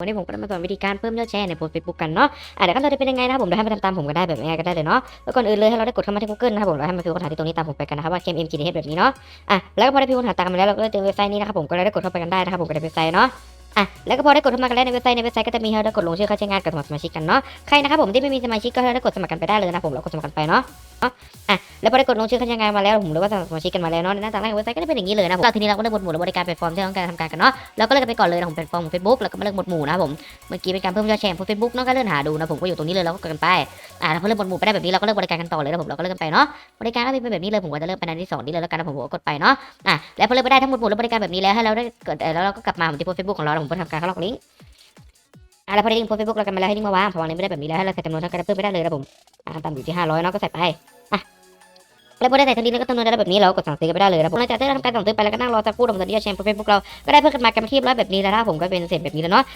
วันนี้ผมก็จะมาสอนวิธีการเพิ่มยอดแชร์ในโพสต์เฟซบุ๊กกันเนาะอะเดี๋ยวขั้นตอนจะเป็นยังไงนะครับผมเดี๋ยวให้มาทำตามผมก็ได้แบบง่ายก็ได้เลยเนาะแล้วก่อนอื่นเลยให้เราได้กดเข้ามาที่ Google นะครับผมแล้วให้มาพิมพ์คำถามที่ตรงนี้ตามผมไปกันนะครับว่า KMM กี่เฮดแบบนี้เนาะอะแล้วก็พอได้พิมพ์คำถามตามมาแล้วเราก็ได้เจอเว็บไซต์นี้นะครับผมก็ได้กดเข้าไปกันได้นะครับผมก็ได้เว็บไซต์เนาะอะแล้วก็พอได้กดเข้ามากันแล้วในเว็บไซต์ในเว็บไซต์ก็จะมีให้เราได้กดลงชื่อเข้าใช้งานกับสมัครสมาชิกกันเนาะใครนะครับผมที่ไม่มีสมาชิกก็ให้เราได้กดสมัครกันไปได้เลยนะผมเรากดสมัครกันไปเนาะอะ แล้วพอได้กดลงชื่อเข้าใช้งานมาแล้วผมรือว่าสมัครสมาชิกกันมาแล้วเนาะในหน้าต่างแรกของเว็บไซต์ก็จะเป็นอย่างนี้เลยนะผมแล้วทีนี้เราก็เลือกหมวดหมู่และบริการแพลตฟอร์มที่ต้องการทำการกันเนาะเราก็เลือกกันไปก่อนเลยนะผมเป็นฟอร์มของเฟซบุ๊กแล้วก็มาเลือกหมวดหมู่นะผมเมื่อกี้เป็นการเพิ่มยอดแชร์บนเฟซบุ๊กเนาะก็เลื่อนหาดูนะผมก็อยู่ตรงนี้เลยเราก็กดกันไปอ่าแล้วพอเลือกหมวดหมู่ไปได้แบบนี้เราก็เลือกบริการกันต่อเลยนะผมเราก็เลือกกันไปเนาะบริการก็เป็นแบบนี้เลยผมก็จะเลือกไปในที่สองนี้เลยแล้วกันนะผมก็กดไปเนาะอะแล้วพอเลือกไปได้ทั้งหมดหมู่และบริการแบบนี้แล้วให้เราได้เอ่อแล้วเราก็กลับมาที่โพสเฟซบุ๊กของเราแล้วผมก็ทำการเข้าล็อกลิงก์อะแล้วพอได้ลิงก์โพสเฟซบุ๊กเรากันมาแล้วให้ลิงก์มาวางพอวางลิงก์ไปได้แบบนี้แล้วให้เราใส่จำนวนเท่ากันเพิ่มไปได้เลยนะผมอะตามอยู่ที่500เนาะก็ใส่ไป แล้วพอได้ใส่ทันทีแล้วก็จำนวนได้แบบนี้เราก็กดสั่งซื้อกันไปได้เลยนะผมหลังจากที่เราทำการสั่งซื้อไปแล้วก็นั่งรอสักครู่เราผมจะแชร์โพสเฟซบุ๊กเราก็ได้เพิ่มขึ้นมากำลังที่ร้อยแบบนี้แล้วถ้าผมก็เป็นเสร็จแบบนี้แล้วเนาะ